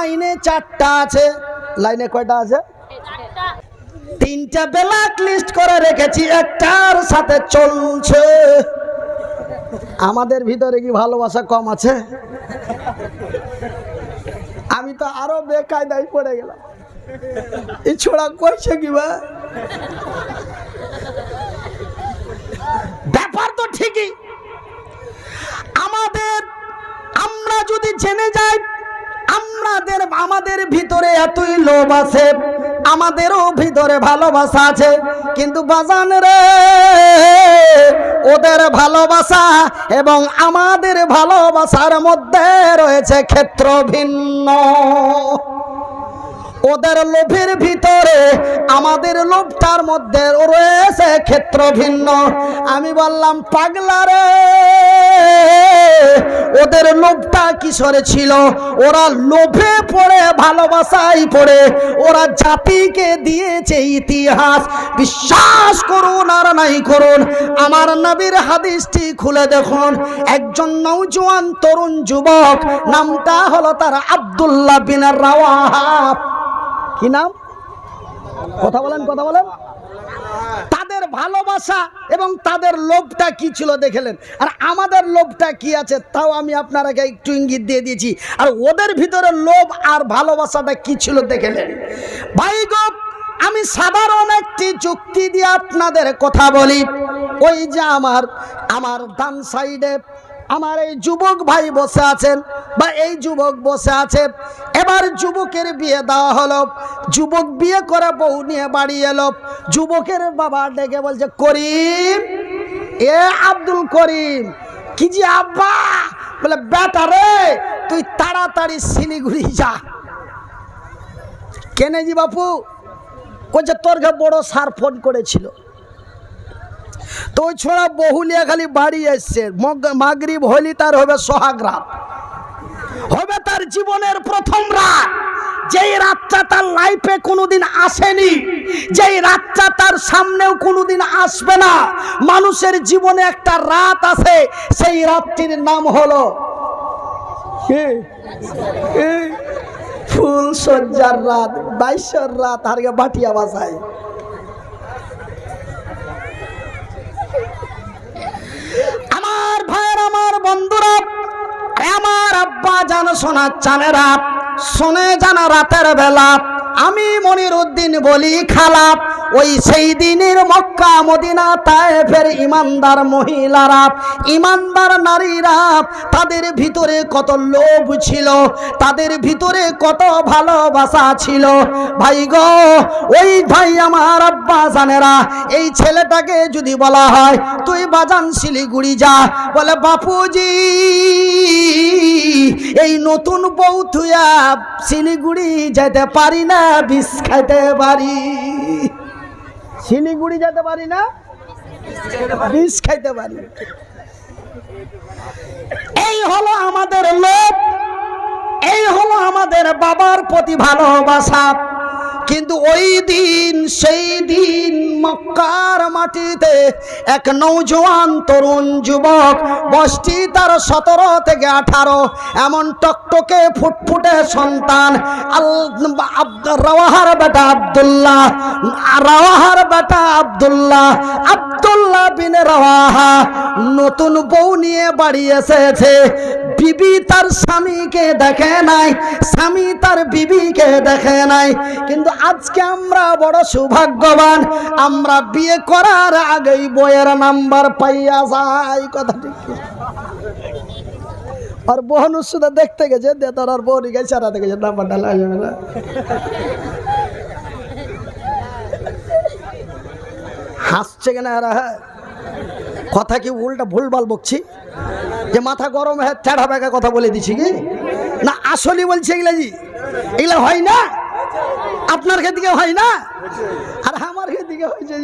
লাইনে চারটা আছে। লাইনে কয়টা আছে? তিনটা ব্ল্যাক লিস্ট করে রেখেছি, একটার সাথে চলছে। আমাদের ভিতরে কি ভালোবাসা কম আছে? আমি তো আরও বেকায়দায় পড়ে গেলাম। এই ছোড়া করছে কি বা ব্যাপার তো ঠিকই। আমাদের, আমরা যদি জেনে যাই আমাদের আমাদের ভিতরে এতই লোভ আছে, আমাদেরও ভিতরে ভালোবাসা আছে। কিন্তু বাজান রে, ওদের ভালোবাসা এবং আমাদের ভালোবাসার মধ্যে রয়েছে ক্ষেত্র ভিন্ন। ওদের লোভের ভিতরে আমাদের লোভটার মধ্যে রয়েছে ক্ষেত্র ভিন্ন। আমি বললাম, পাগলা রে, ওদের লোভটা কিশোরে ছিল? ওরা লোভে পড়ে ভালোবাসাই পড়ে, ওরা জাতিকে দিয়েছে ইতিহাস। বিশ্বাস করুন আর নাই করুন, আমার নবীর হাদিসটি খুলে দেখুন। একজন নৌজওয়ান তরুণ যুবক, নামটা হলো তার আব্দুল্লাহ বিন রাওয়াহাব কি নাম? কথা বলেন কথা বলেন। তাদের ভালোবাসা এবং তাদের লোভটা কি ছিল দেখেলেন? আর আমাদের লোভটা কি আছে তাও আমি আপনারাকে একটু ইঙ্গিত দিয়ে দিয়েছি। আর ওদের ভিতরে লোভ আর ভালোবাসাটা কি ছিল দেখেলেন? ভাই গো, আমি সাধারণ একটি যুক্তি দিয়ে আপনাদের কথা বলি। ওই যে আমার আমার ডান সাইডে আমার এই যুবক ভাই বসে আছেন বা এই যুবক বসে আছে, এবার যুবকের বিয়ে দেওয়া হলো। যুবক বিয়ে করে বউ নিয়ে বাড়ি এলো। যুবকের বাবা ডেকে বলছে, করিম, এ আব্দুল করিম, কি যে আব্বা? বলে, বেটা রে, তুই তাড়াতাড়ি শিলিগুড়ি যা। কেনে জি বাপু কইছে তোর ঘরে বড় সার ফোন করেছিল। তো ছোড়া বহুলিয়া খালি বাড়ি এসছে। মগ- মাগরিব হলি তার হবে সোহাগ রাত হবে তার জীবনের প্রথম রাত। যেই রাতটা তার লাইফে কোনোদিন আসেনি, যেই রাতটা তার সামনেও কোনোদিন আসবে না, মানুষের জীবনে একটা রাত আছে, সেই রাতটির নাম হলো? ফুল সজ্জার রাত, বাইশের রাত আর বাটিয়া বাসায় আমার ভাইয়ের আমার আমার আব্বা জান শোনা চানেরা শোনে জানা রাতের বেলা। আমি মনির উদ্দিন বলি খালাপ ওই সেই দিনের মক্কা মদিনা তায়েফের ইমানদার মহিলারা, ইমানদার নারীরা তাদের ভিতরে কত লোভ ছিল, তাদের ভিতরে কত ভালোবাসা ছিল। ভাই গো, ওই ভাই আমার আব্বা জানেরা, এই ছেলেটাকে যদি বলা হয়, তুই বাজান শিলিগুড়ি যা। বলে, বাপুজি, এই নতুন বউ শিলিগুড়ি যেতে পারি না, বিষ খাইতে পারি। শিলিগুড়ি যেতে পারি না, বিষ খাইতে পারি। এই হলো আমাদের লোক এই হলো আমাদের বাবার প্রতি ভালোবাসা। কিন্তু ওই দিন, সেই দিন মক্কার মাটিতে এক নৌজওয়ান তরুণ যুবক, বয়সটি তার সতেরো থেকে আঠারো, এমন টকটকে ফুটফুটে সন্তান রাওয়াহার বেটা আব্দুল্লাহ, রাওয়াহার বেটা আব্দুল্লাহ আব্দুল্লাহ বিন রাওয়াহা নতুন বউ নিয়ে বাড়ি এসেছে। বিবি তার স্বামীকে দেখে নাই, স্বামী তার বিবিকে দেখে নাই। কিন্তু আজকে আমরা বড় সৌভাগ্যবান, আমরা বিয়ে করার আগেই বইয়ের নাম্বার পাইয়া যাই কথা ঠিক আর বোন শুধু দেখতে গেছে, দে তোর আর বোন গেছে আর গেছে, নাম্বারটা যাবে না। হাসছে কেন এরা হ্যাঁ? কথা কি উল্টা ভুলভাল বকছি? যে মাথা গরম হয়ে চ্যাড়া কথা বলে দিছি কি? না আসলে বলছে এগুলা জি। এগুলা হয় না? আপনার দিকে হয় না? আর আমার দিকে হয়েছে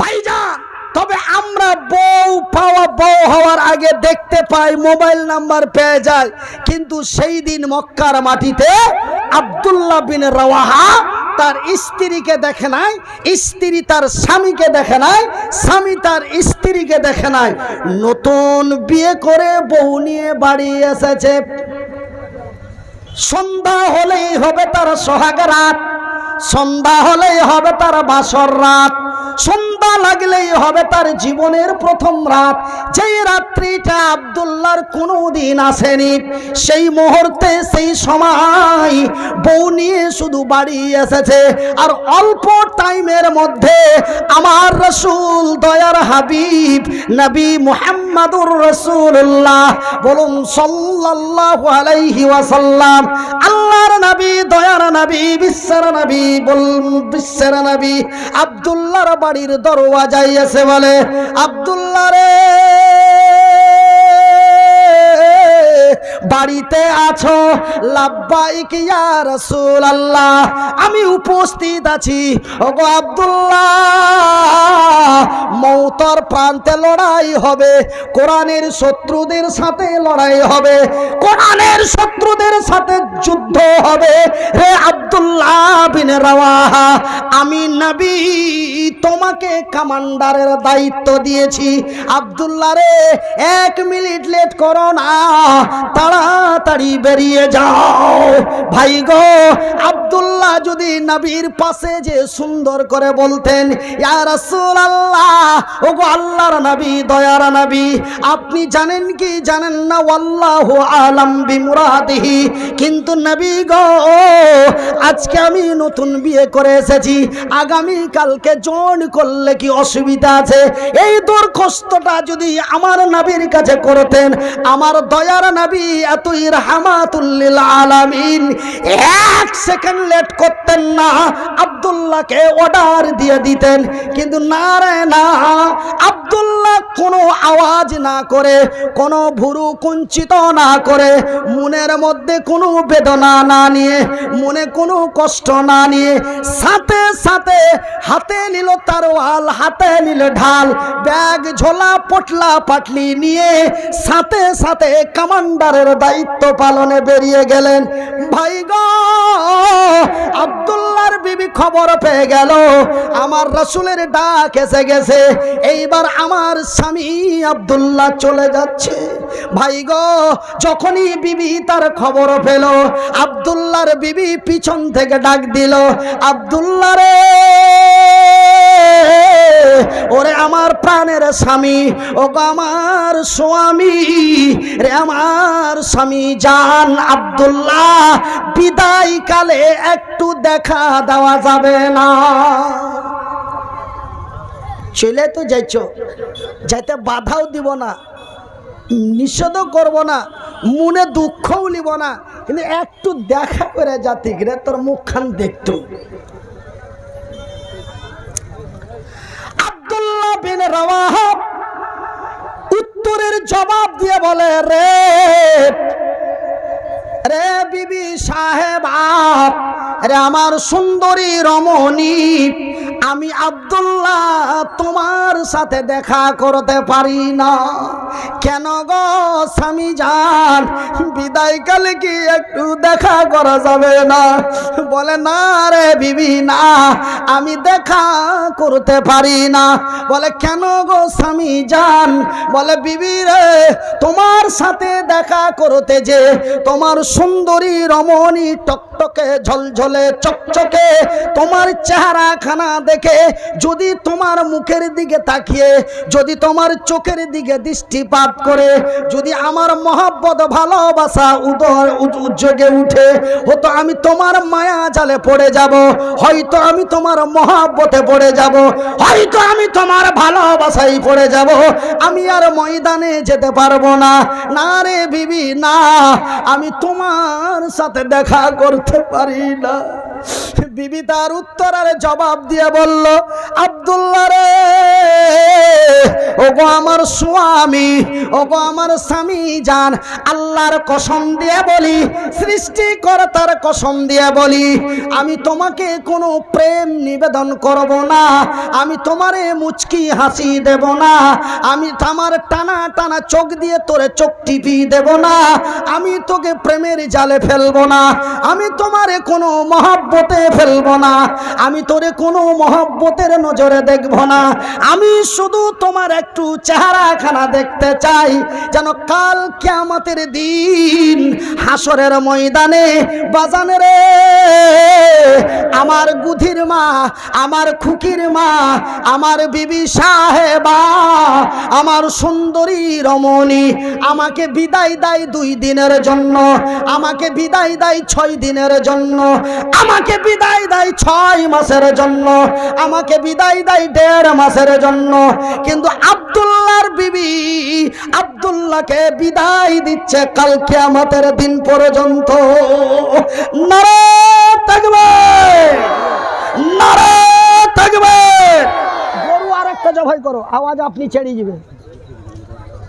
ভাইজান তবে আমরা বউ পাওয়া বউ হওয়ার আগে দেখতে পাই মোবাইল নাম্বার পেয়ে যায়। কিন্তু সেই দিন মক্কার মাটিতে আব্দুল্লাহ বিন রওয়াহা তার স্ত্রীকে দেখে নাই স্ত্রী তার স্বামীকে দেখে নাই স্বামী তার স্ত্রীকে দেখে নাই। নতুন বিয়ে করে বউ নিয়ে বাড়ি এসেছে। সন্ধ্যা হলেই হবে তার সোহাগ রাত। সন্ধ্যা হলেই হবে তার বাসর রাত। সন্ধ্যা লাগলেই হবে তার জীবনের প্রথম রাত। যেই রাত্রিটা আবদুল্লাহর কোনো দিন আসেনি, সেই মুহূর্তে, সেই সময় বউ নিয়ে শুধু বাড়ি এসেছে। আর অল্প টাইমের মধ্যে আমার রসুল, দয়ার হাবিব, নবী মুহাম্মাদুর রসুল্লাহ বলুন, সাল্লাল্লাহু আলাইহি ওয়াসাল্লাম, আল্লাহর নবী, দয়ার নবী, বিশ্বের নবী বলুন, বিশ্বের নবী, আব্দুল্লাহর বাড়ির এসে বলে আব্দুল্লাহ রে! বাড়িতে আছো? লাব্বাইক আমি উপস্থিত আছি। ওগো আব্দুল্লাহ, মৌতর প্রান্তে লড়াই হবে। কোরআনের শত্রুদের সাথে লড়াই হবে। কোরআনের শত্রুদের সাথে যুদ্ধ হবে। রে আব্দুল্লাহ বিন রাওয়াহা, আমি নবী, তোমাকে কমান্ডারের দায়িত্ব দিয়েছি। আব্দুল্লাহ রে, এক মিনিট লেট করো না। তাড়াতাড়ি বেরিয়ে যাও। ভাই গো, আবদুল্লাহ যদি নবীর পাশে যে সুন্দর করে বলতেন, ইয়া রাসূলুল্লাহ, ওগো আল্লাহর নবী, দয়ার নবী, আপনি জানেন কি জানেন না? আল্লাহু আলাম বিমুরাদিহি। কিন্তু নবী গো আজকে আমি নতুন বিয়ে করে এসেছি। আগামী কালকে জোন করলে কি অসুবিধা আছে? এই দরখাস্তটা যদি আমার নাবির কাছে করতেন, আমার দয়ার নবী এতই রহমাতুল্লিল আলামিন। এক সেকেন্ড লেট করতেন না, আব্দুল্লাহকে অর্ডার দিয়ে দিতেন। কিন্তু না রে, না, আব্দুল্লাহ কোনো আওয়াজ না করে, কোনো ভুরু কুঞ্চিত না করে, মনের মধ্যে কোনো বেদনা না নিয়ে, মনে কোনো কষ্ট না নিয়ে সাথে সাথে হাতে নিল তারওয়াল, হাতে নিল ঢাল, ব্যাগ ঝোলা পটলা পাটলি নিয়ে সাথে সাথে কমান্ডারের দায়িত্ব পালনে বেরিয়ে গেলেন। ভাই গো, আব্দুল্লাহর বিবি খবর পেয়ে গেল। আমার রসুলের ডাক এসে গেছে। এইবার আমার স্বামী আব্দুল্লাহ চলে যাচ্ছে। ভাই গো, যখনই বিবি তার খবর পেল, আব্দুল্লাহর বিবি পিছন থেকে ডাক দিল, আব্দুল্লাহ রে, ওরে আমার প্রাণের স্বামী ও আমার স্বামী, রে আমার স্বামী জান, আব্দুল্লাহ, বিদায় কালে একটু দেখা দেওয়া যাবে না। চলে তো যাইছ, যাইতে বাধাও দিব না, নিষেধও করব না, মনে দুঃখও নিব না কিন্তু একটু দেখা করে জাতি রে তোর মুখখান দেখতো। আব্দুল্লাহ বিন রাওয়াহা উত্তরের জবাব দিয়ে বলে, রে রে বিবি সাহেব আপ রে আমার সুন্দরী রমণী আমি আব্দুল্লাহ তোমার সাথে দেখা করতে পারি না। কেন গো স্বামী যান বিদায়কালে কি একটু দেখা করা যাবে না? বলে, না রে বিবি, না, আমি দেখা করতে পারি না। বলে, কেন গো স্বামী যান বলে, বিবি রে, তোমার সাথে দেখা করতে যে তোমার সুন্দরী রমণী টকটকে, ঝলঝলে, চকচকে, তোমার চেহারা খানা দেখে যদি তোমার মুখের দিকে তাকিয়ে, যদি তোমার চোখের দিকে দৃষ্টিপাত করে, যদি আমার মহাব্বত, ভালোবাসা উদয় উদ্যোগে উঠে হতো আমি তোমার মায়া জালে পড়ে যাব, হয়তো আমি তোমার মহাব্বতে পড়ে যাব, হয়তো আমি তোমার ভালোবাসায় পড়ে যাব, আমি আর ময়দানে যেতে পারব না। না রে বিবি, না, আমি তোমার সাথে দেখা করতে পারি না। বিবি তার উত্তর আর জবাব দিয়ে বলল, আব্দুল্লাহ রে, ওগো আমার স্বামী, ওগো আমার স্বামী জান, আল্লাহর কসম দিয়ে বলি, সৃষ্টিকর্তার কসম দিয়ে বলি, আমি তোমাকে কোনো প্রেম নিবেদন করব না, আমি তোমারে মুচকি হাসি দেব না, আমি আমার টানা টানা চোখ দিয়ে তোরে চোখ টিপি দেব না, আমি তোকে প্রেমের জালে ফেলব না, আমি তোমারে কোনো মহাব্বত মহব্বতে ফেলব না। আমি তোরে কোনো মহব্বতের নজরে দেখব না। আমি শুধু তোমার একটু চেহারাখানা দেখতে চাই। যেন কাল কিয়ামতের দিন হাসরের ময়দানে বাজানে রে, আমার গুধির মা, আমার খুকির মা, আমার বিবি সাহেবা, আমার সুন্দরী রমণী, আমাকে বিদায় দেয় দুই দিনের জন্য, আমাকে বিদায় দেয় ছয় দিনের জন্য। আমাকে বিদায় দেয় ছয় মাসের জন্য। আমাকে বিদায় দেয় দেড় মাসের জন্য। কিন্তু আব্দুল্লাহর বিবি আব্দুল্লাহকে বিদায় দিচ্ছে কালকে আমাদের দিন পর্যন্ত। থাকবে থাকবে গরু আর একটা জবাই করো, আওয়াজ আপনি ছেড়ে যাবে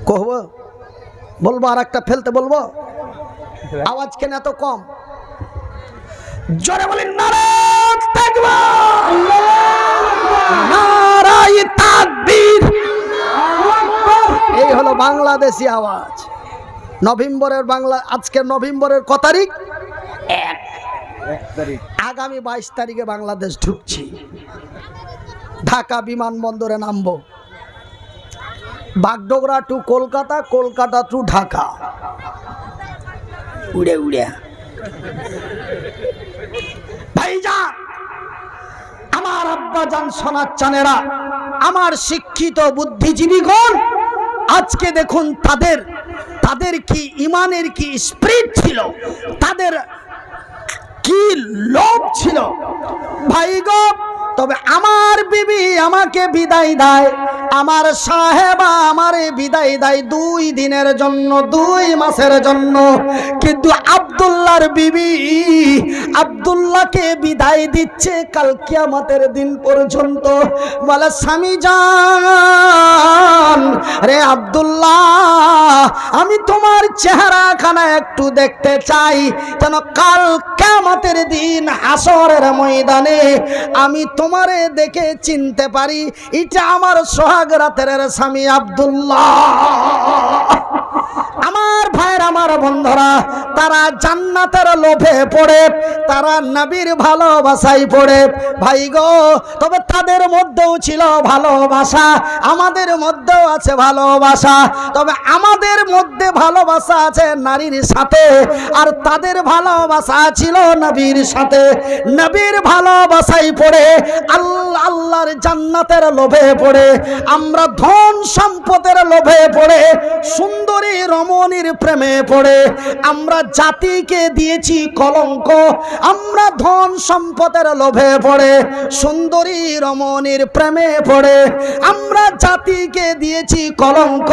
কহব, বলব আর একটা ফেলতে বলব? আওয়াজ কেন এত কম? জোরে তাকবীর। এই হলো বাংলাদেশি আওয়াজ। নভেম্বরের বাংলা আজকের নভেম্বরের ক তারিখ? আগামী বাইশ তারিখে বাংলাদেশ ঢুকছি। ঢাকা বিমানবন্দরে নামবো। Bagdogra to Kolkata Kolkata to Dhaka. উড়ে উড়ে। আব্বা সোনার চানেরা, আমার শিক্ষিত বুদ্ধিজীবীগণ, আজকে দেখুন তাদের তাদের কি ইমানের কি স্প্রিট ছিল, তাদের কি লোভ ছিল। ভাই গো, তবে আমার বিবি আমাকে বিদায় দেয়, আমার সাহেবা আমারে বিদায় দেয় দুই দিনের জন্য, দুই মাসের জন্য। কিন্তু আব্দুল্লাহর বিবি আব্দুল্লাহকে বিদায় দিচ্ছে কাল কিয়ামতের দিন পর্যন্ত। বলে, স্বামী যান রে আব্দুল্লাহ, আমি তোমার চেহারাখানা একটু দেখতে চাই। যেন কাল কেমতের দিন হাসরের ময়দানে আমি তোমারে দেখে চিনতে পারি। এটা আমার সোহাগ রাতের স্বামী আব্দুল্লাহ। আমার ভাইয়ের, আমার বন্ধুরা, তারা জান্নাতের লোভে পড়ে, তারা নবীর ভালোবাসাই পড়ে। ভাই গো, তবে তাদের মধ্যেও ছিল ভালোবাসা, আমাদের মধ্যেও আছে ভালোবাসা, তবে আমাদের মধ্যে ভালোবাসা আছে নারীর সাথে, আর তাদের ভালোবাসা ছিল নবীর সাথে। নবীর ভালোবাসাই পড়ে, আল্লাহ, আল্লাহর জান্নাতের লোভে পড়ে, আমরা ধন সম্পদের লোভে পড়ে, সুন্দরী রমণীর প্রেমে পড়ে। আমরা জাতিকে দিয়েছি কলঙ্ক, আমরা ধন সম্পদের লোভে পড়ে। সুন্দরী রমণীর প্রেমে পড়ে। আমরা জাতিকে দিয়েছি কলঙ্ক,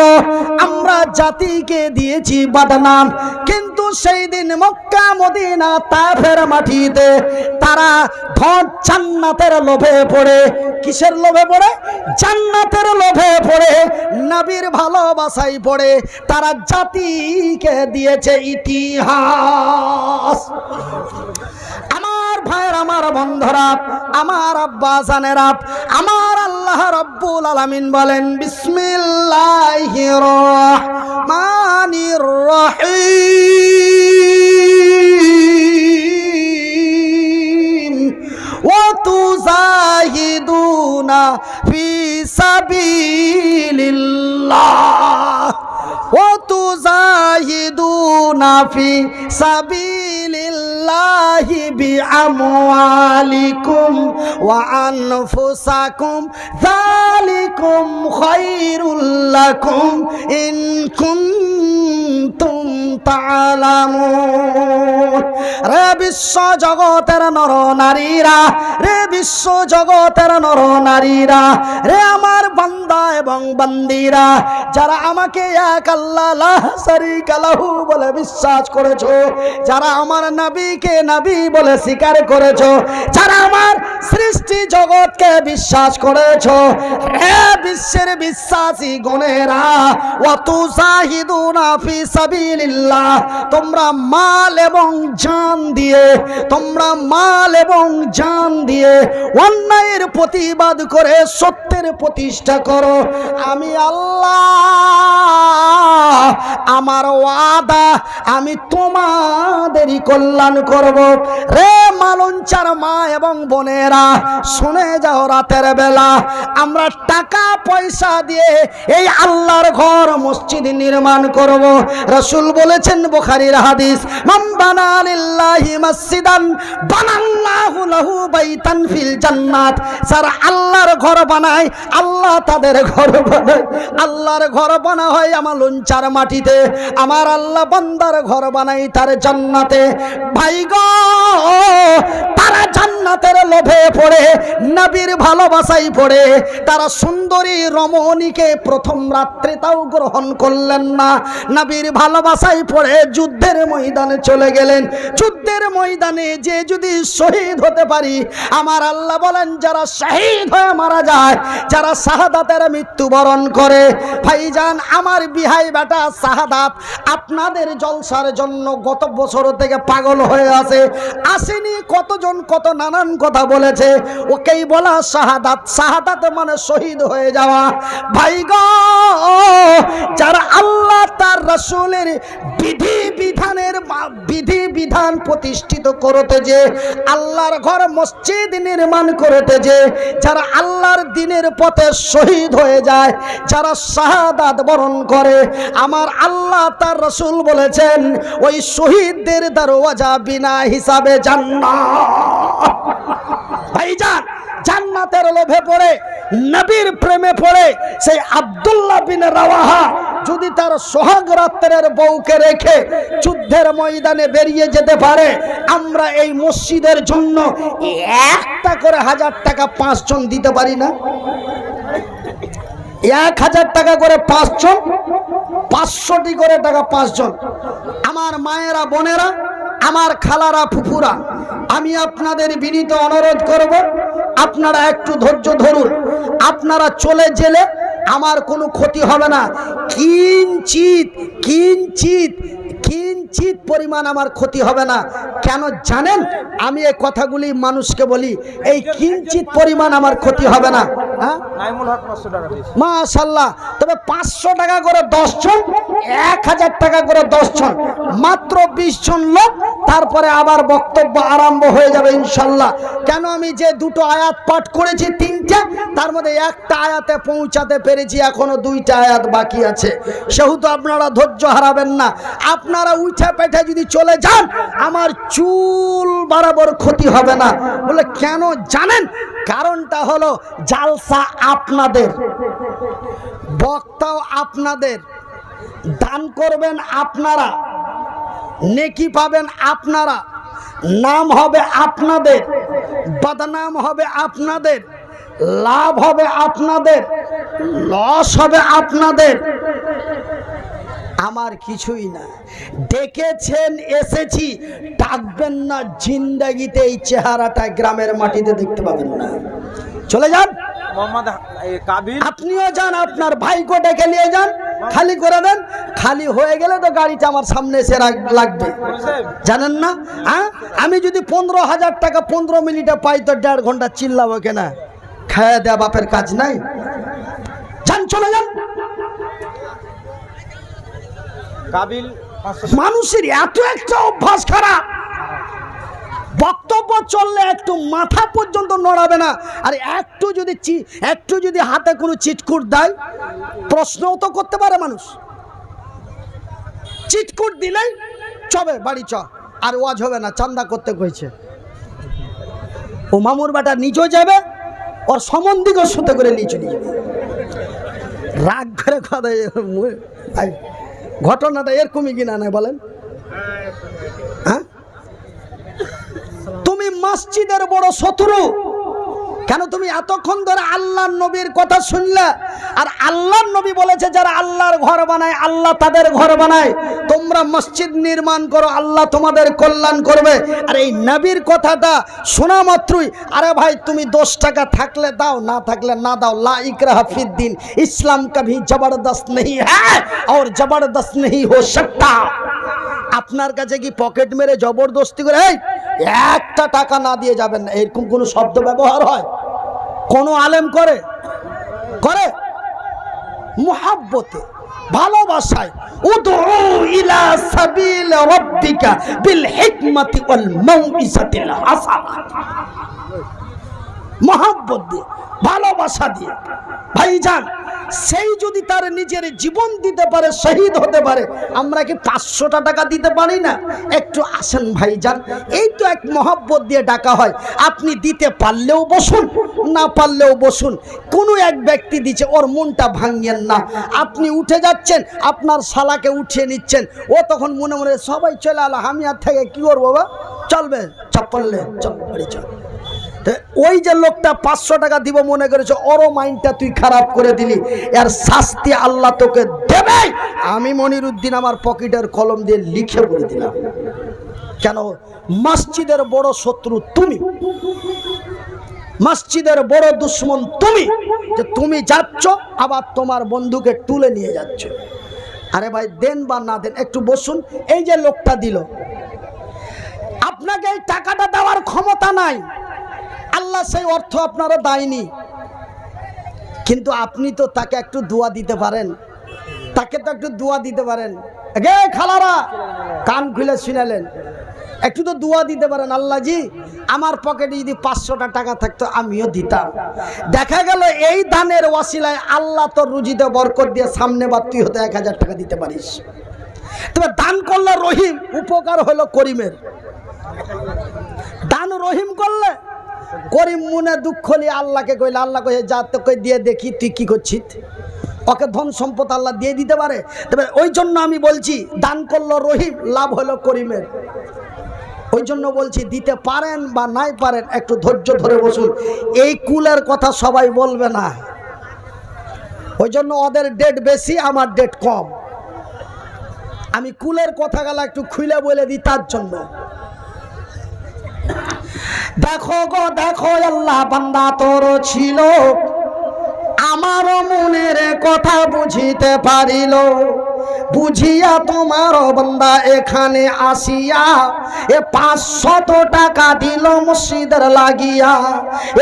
আমরা জাতিকে দিয়েছি বদনাম। কিন্তু সেই দিন মক্কা, মদিনা, তাফের মাটিতে তারা ধন জান্নাতের লোভে পড়ে। কিসের লোভে পড়ে? জান্নাতের লোভে পড়ে। নাবির ভালোবাসায় পড়ে। তারা জাতিকে দিয়েছে ইতিহাস। আমার ভাইয়ের, আমার বন্ধরা, আমার আব্বা জানেরা, আমার আল্লাহ রব্বুল আলামিন বলেন, বিসমিল্লাহির রহমানির রহিম। ওয়া তুজাহিদুনা ফি সাবিলিল্লাহ। ও তু জাহিদু নাফি সাবিলিল্লাহি বিআমওয়ালিকুম ওয়া আনফুসাকুম যালিকুম খায়রুল লাকুম ইন কুনতুম রে বিশ্ব জগতের নর নারীরা, রে বিশ্ব জগতের নর নারীরা, রে আমার বান্দা এবং বান্দিরা, যারা আমাকে এক আল্লাহ সারি কালাহু বলে বিশ্বাস করেছ, যারা আমার নাবিকে নাবি বলে স্বীকার করেছ, যারা আমার সৃষ্টি জগৎকে বিশ্বাস করেছ হে বিশ্বের বিশ্বাসী গণেরা অতু সাহিদুনা ফি সাবিলিল্লাহ। তোমরা মাল এবং জান দিয়ে, তোমরা মাল এবং জান দিয়ে অন্যায়ের প্রতিবাদ করে সত্যের প্রতিষ্ঠা করো। আমি আল্লাহ, আমার ওয়াদা আমি তোমাদেরই কল্যাণ করব। রে মালঞ্চার মা এবং বোনেরা, শুনে যাও রাতের বেলা। আমরা টাকা পয়সা দিয়ে এই আল্লাহর ঘর মসজিদ নির্মাণ করব। রসুল বলেছেন বুখারীর হাদিস, মান বানা লিল্লাহি মসজিদান, বানাল্লাহু লাহু বাইতান ফিল জান্নাত। যারা আল্লাহর ঘর বানায়, আল্লাহ তাদের ঘর বানায়। আল্লাহর ঘর বানা হয় আমার লঞ্চার মাটিতে, আমার আল্লাহ বান্দার ঘর বানাই তার জান্নাতে। ভাই গো, তারা জান্নাতের লোভে পড়ে, নবীর ভালোবাসাই পড়ে। তারা সুন্দরী রমণীকে প্রথম রাত্রে তাও গ্রহণ করলেন না। নবীর ভালোবাসাই পড়ে যুদ্ধের ময়দানে চলে গেলেন। যুদ্ধের ময়দানে যে যদি শহীদ হতে পারি, আমার আল্লাহ বলেন, যারা শহীদ হয়ে মারা যায়, যারা শাহাদাতের মৃত্যুবরণ করে, ভাইজান, আমার বিহাই বেটা শাহাদাত আপনাদের জলসার জন্য গত বছর থেকে পাগল হয়ে আছে। আসেনি কতজন, কত নানান কথা বলেছে। ওকেই বলা শাহাদাত। শাহাদাত মানে শহীদ হয়ে যাওয়া। ভাই যারা আল্লাহ, তার রসুলের বিধি বিধানের বিধি বিধান প্রতিষ্ঠিত করতে যে, আল্লাহর ঘর মসজিদ নির্মাণ করতে যে, যারা আল্লাহর দিনের পথে শহীদ হয়ে যায়, যারা শাহাদাত বরণ করে, আমার আল্লাহ তার রসুল বলেছেন, ওই শহীদদের দরওয়াজা বিনা হিসাবে জান্নাত। ভাইজান, জান্নাতের লোভে পড়ে, নবীর প্রেমে পড়ে, সেই আব্দুল্লাহ বিন রাওয়াহা যদি তার সোহাগ রাত্রের বউকে রেখে যুদ্ধের ময়দানে বেরিয়ে যেতে পারে, আমরা এই মসজিদের জন্য একটা করে হাজার টাকা পাঁচজন দিতে পারি না? এক হাজার টাকা করে পাঁচজন, পাঁচশোটি করে টাকা পাঁচজন। আমার মায়েরা, বোনেরা, আমার খালারা, ফুফুরা, আমি আপনাদের বিনীত অনুরোধ করব, আপনারা একটু ধৈর্য ধরুন। আপনারা চলে গেলে আমার কোনো ক্ষতি হবে না। কিঞ্চিত কিঞ্চিত কিঞ্চিত পরিমাণ আমার ক্ষতি হবে না। কেন জানেন? আমি এই কথাগুলি মানুষকে বলি এই কিঞ্চিত পরিমাণ আমার ক্ষতি হবে না। হ্যাঁ? মাশাল্লাহ তবে পাঁচশো টাকা করে দশজন এক হাজার টাকা করে দশজন মাত্র বিশ জন লোক তারপরে আবার বক্তব্য আরম্ভ হয়ে যাবে ইনশাল্লাহ কেন আমি যে দুটো আয়াত পাঠ করেছি তিনটা তার মধ্যে একটা আয়াতে পৌঁছাতে পেরেছি এখনও দুইটা আয়াত বাকি আছে। সেহেতু আপনারা ধৈর্য হারাবেন না। আপনারা উঠে পেঠে যদি চলে যান, আমার চুল বরাবর ক্ষতি হবে না। বলে, কেন জানেন? কারণটা হলো জালসা আপনাদের। বক্তাও আপনাদের। দান করবেন আপনারা। নেকি পাবেন আপনারা। নাম হবে আপনাদের। বদনাম হবে আপনাদের। লাভ হবে আপনাদের। লস হবে আপনাদের। আমার কিছুই না। ডেকেছেন এসেছি। ডাকবেন না জিন্দাগিতে এই চেহারাটা গ্রামের মাটিতে দেখতে পাবেন না। চলে যান। মোহাম্মদ কাবিল। আপনিও যান আপনার ভাইকে ডেকে নিয়ে যান। খালি করে দেন। খালি হয়ে গেলে তো গাড়িটা আমার সামনে এসে লাগবে। জানেন না? হ্যাঁ আমি যদি পনেরো হাজার টাকা পনেরো মিনিটে পাই তো দেড় ঘণ্টা চিল্লাবো কেনা? খায়া দেয়া বাপের কাজ নাই। যান চলে যান। মানুষের এত একটা অভ্যাস খারাপ। বক্তব্য চললে একটু মাথা পর্যন্ত নড়াবে না। আর একটু যদি একটু যদি হাতে কোনো চিটকুট দেয়, প্রশ্নও তো করতে পারে মানুষ। চিটকুট দিলেই চবে, বাড়ি চ। আর ওয়াজ হবে না, চান্দা করতে কইছে। ও মামুর বেটা নিজেও যাবে, ওর সম্বন্ধিকেও সুতে করে নিচে নিয়ে যাবে। রাগ করে কথা ঘটনাটা এরকমই কিনা নাই বলেন? হ্যাঁ? তুমি মসজিদের বড় শত্রু। কেন তুমি এতক্ষণ ধরে আল্লাহ নবীর কথা শুনলে? আর আল্লাহ নবী বলেছে, যারা আল্লাহর ঘর বানায়, আল্লাহ তাদের ঘর বানায়। তোমরা মসজিদ নির্মাণ করো, আল্লাহ তোমাদের কল্যাণ করবে। আর এই নবীর কথাটা শোনা মাত্রই, আরে ভাই, তুমি দশ টাকা থাকলে দাও, না থাকলে না দাও। লা ইকরা হাফিদ্দিন ইসলাম কভি জবরদস্ত নেই হ্যাঁ? আর জবরদস্ত নেই হো সত্তা। আপনার কাছে কি পকেট মেরে জবরদস্তি করে? এই, একটা টাকা না দিয়ে যাবেন না। এরকম কোনো শব্দ ব্যবহার হয়? কোনো আলেম করে? করে? মুহাব্বতে, ভালোবাসায়। বিল মহাব্বত দিয়ে, ভালোবাসা দিয়ে। ভাইজান, সেই যদি তার নিজের জীবন দিতে পারে, শহীদ হতে পারে, আমরা কি পাঁচশোটা টাকা দিতে পারি না? একটু আসেন ভাইজান, এই তো এক মহাব্বত দিয়ে ডাকা হয়। আপনি দিতে পারলেও বসুন, না পারলেও বসুন, কোনো এক ব্যক্তি দিচ্ছে ওর মনটা ভাঙিয়েন না। আপনি উঠে যাচ্ছেন, আপনার শালাকে উঠিয়ে নিচ্ছেন, ও তখন মনে মনে, সবাই চলে আলো, আমি আর থেকে কি করব বাবা? চলবে চপ্পললে বাড়ি চল। ওই যে লোকটা পাঁচশো টাকা দিব মনে করেছে, ওরও মাইন্ডটা তুই খারাপ করে দিলি। এর শাস্তি আল্লাহ তোকে দেবে। আমি মনিরুদ্দিন আমার পকেটের কলম দিয়ে লিখে বলে দিলাম, কেন মসজিদের বড় শত্রু তুমি, মসজিদের বড় দুশ্মন তুমি, যে তুমি যাচ্ছ, আবার তোমার বন্ধুকে তুলে নিয়ে যাচ্ছ। আরে ভাই, দেন বা না দেন, একটু বসুন, এই যে লোকটা দিল। আপনাকে এই টাকাটা দেওয়ার ক্ষমতা নাই। আল্লাহ সেই অর্থ আপনারা দেয়নি। কিন্তু আপনি তো তাকে একটু দোয়া দিতে পারেন। তাকে তো একটু দোয়া দিতে পারেন। খালারা, কান খুলে শুনালেন। একটু তো দোয়া দিতে পারেন, আল্লাহ জি, আমার পকেটে যদি পাঁচশোটা টাকা থাকতো আমিও দিতাম। দেখা গেল এই দানের ওয়াসিলায় আল্লাহ তোর রুজিতে বরকত দিয়ে সামনে বার তুই হতে এক হাজার টাকা দিতে পারিস। তবে দান করলে রহিম, উপকার হলো করিমের। দান রহিম করলে করিম মনে দুঃখ নিয়ে আল্লাহকে কইলে, আল্লাহ কয়ে যা তোকে দিয়ে দেখি, তুই কি করছিস? ওকে ধন সম্পদ আল্লাহ দিয়ে দিতে পারে। তবে ওই জন্য আমি বলছি, দান করল রহিম, লাভ হলো করিমের। ওই জন্য বলছি, দিতে পারেন বা নাই পারেন, একটু ধৈর্য ধরে বসুন। এই কুলের কথা সবাই বলবে না। ওই জন্য ওদের ডেট বেশি, আমার ডেট কম। আমি কুলের কথা গেলা একটু খুলে বলে দিই তার জন্য। দেখো গো দেখো আল্লাহ বান্দা তোর ছিল। আমারও মনের কথা বুঝিতে পারিল। বুঝিয়া তোমার বন্দা এখানে আসিয়া এ পাঁচশত টাকা দিল মসজিদের লাগিয়া।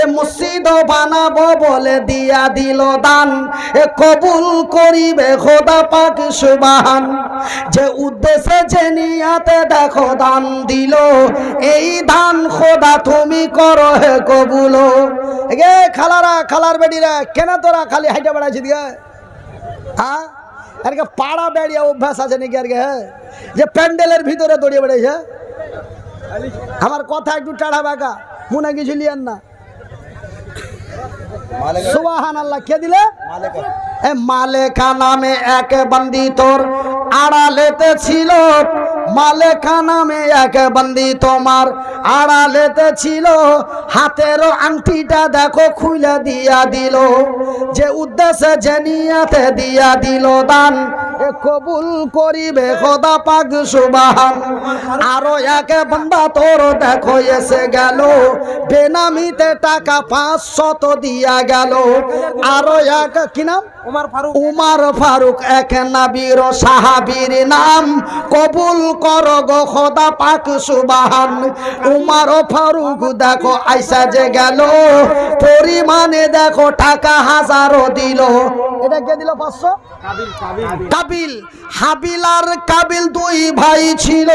এ মসজিদ বানাবো বলে দিয়া দিল দান। এ কবুল করিবে খোদা পাক সুবাহান। যে উদ্দেশ্যে যে নিয়াতে দেখো দান দিল, এই দান খোদা তুমি করো হে কবুলো। খালারা, খালার বেডিরা কেন তোরা খালি হাইটা বেড়াইছি দিকে হ্যাঁ আর পাড়া বেড়িয়া অভ্যাস আছে নাকি আর যে প্যান্ডেলের ভিতরে দৌড়িয়ে বেড়েছে আমার কথা একটু টাড়া বাঁকা মনে কিছু লিয়ান না সুবাহান আল্লাহ কে দিলে? মালেকা। নামে এক বন্দি তোর আড়ালেতে ছিল। মালেকা নামে এক বন্দি তোমার আড়ালেতে ছিল। হাতেরও আংটিটা দেখো খুলে দিয়া দিল। যে উদ্দেশ্যে যে নিয়াতে দিয়া দিল দান এ কবুল করিবে খোদা পাক সুবাহান। আরও এক বান্দা তোর দেখো এসে গেল। বেনামিতে টাকা পাঁচশত দিয়া গেল। আরও এক কি নাম? উমার ফারুক উমার ফারুক এক নাবির সাহাবীর নাম। কবুল কর গো খোদা পাক সুবাহান। উমার ফারুক দেখো আইসা যে গেল। পরিমাণে দেখো টাকা হাজারো দিল। এটা কে দিল? পাঁচশো? কাবিল। হাবিল আর কাবিল দুই ভাই ছিল।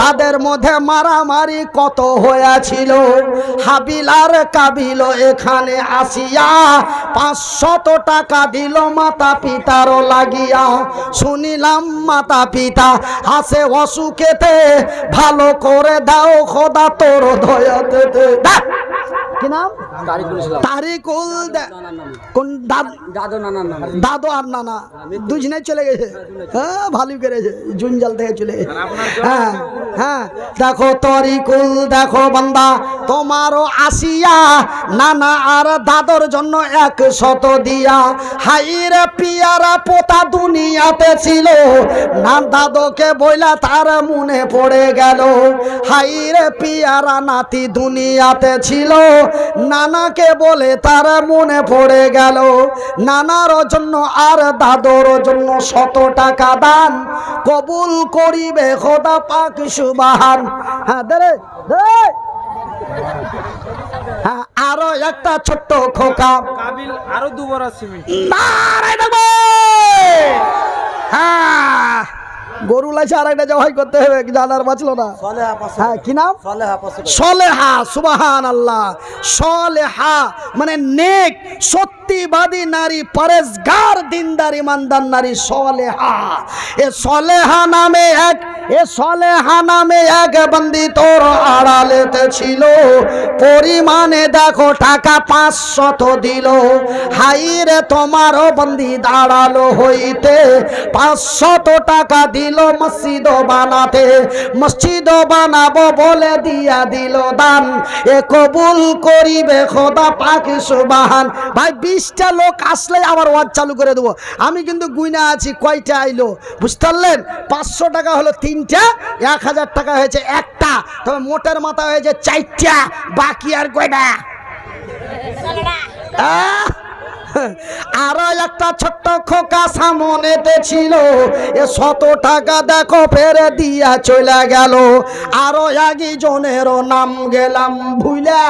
তাদের মধ্যে মারামারি কত হয়েছিল? হাবিল আর কাবিল এখানে আসিয়া পাঁচশত টাকা দিল। মাতা পিতারও লাগিয়া শুনিলাম মাতা পিতা হাসে অসুখেতে ভালো করে দাও খোদা তোর দয়াতে। কি নাম? তারিকুল কোন দাদ- দাদু আর নানা। দুজনে চলে গেছে। হ্যাঁ ভালোই করেছে। জুনজাল থেকে চলে গেছে। হ্যাঁ হ্যাঁ। দেখো তরিকুল দেখো বান্দা। তোমারও আসিয়া নানা আর দাদর জন্য এক শত দিয়া। হাইরে পিয়ারা পোতা দুনিয়াতে ছিল। না দাদকে বইলা তার মনে পড়ে গেল। হাইরে পিয়ারা নাতি দুনিয়াতে ছিল। নানাকে বলে তার মনে পড়ে গেল নানার জন্য আর দাদর জন্য শত টাকা দান কবুল করিবে খোদা পাক সুবাহান। হ্যাঁ দে হ্যাঁ আরও একটা ছোট্ট খোকা। কাবিল আরও দু বড় সিমেন্ট নারায় দেখো হ্যাঁ। গরু লাইছে আর একটা জবাই করতে হবে জানার বাঁচল না। হ্যাঁ কি নাম? সলেহা সুবাহান আল্লাহ সলেহা মানে নেক সত্যিবাদী নারী, পরেশগার, দিনদার, ইমানদার নারী সলেহা। এ সলেহা নামে এক, এ সলেহা নামে এক বন্দি তোর আড়ালেতে ছিল। পরিমাণে দেখো টাকা পাঁচশত দিল। হাই রে তোমারও বন্দি দাঁড়াল হইতে। পাঁচশত টাকা দিল মসজিদ বানাতে। মসজিদ বানাবো বলে দিয়া দিল দান। এ কবুল করিবে খোদা পাকি সুবাহান। ভাই বিশটা লোক আসলে আমার ওয়াজ চালু করে দেবো। আমি কিন্তু গুইনা আছি কয়টা আইলো? বুঝতে পারলেন? পাঁচশো টাকা হলো তিনটা এক হাজার টাকা হয়েছে একটা। তবে মোটের মাথা হয়েছে চারটা বাকি আর কয়টা! আরও একটা ছোট্ট খোকা সামনেতে ছিল এ শত টাকা দেখো ফেরে দিয়া চলে গেল। আরও আগে জনেরও নাম গেলাম ভুলা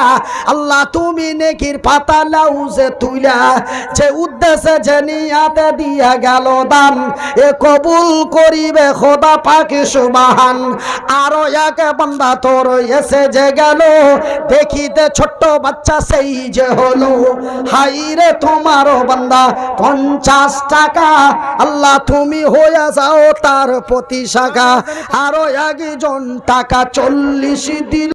আল্লাহ তুমি নেকির পাতা লাউজে তুইলা। যে উদ্দেশ্যে যে নিয়াতে দিয়া গেল দান, এ কবুল করিবে খোদা পাকি সুবাহান। আরও এক বান্দা তোর এসে যে গেল। দেখিতে ছোট্ট বাচ্চা সেই যে হলো। হাই রে তোমারও বান্দা, পঞ্চাশ টাকা। আল্লাহ, তুমি হয়ে যাও তার প্রতি শাখা। আরও একজন টাকা, চল্লিশ দিল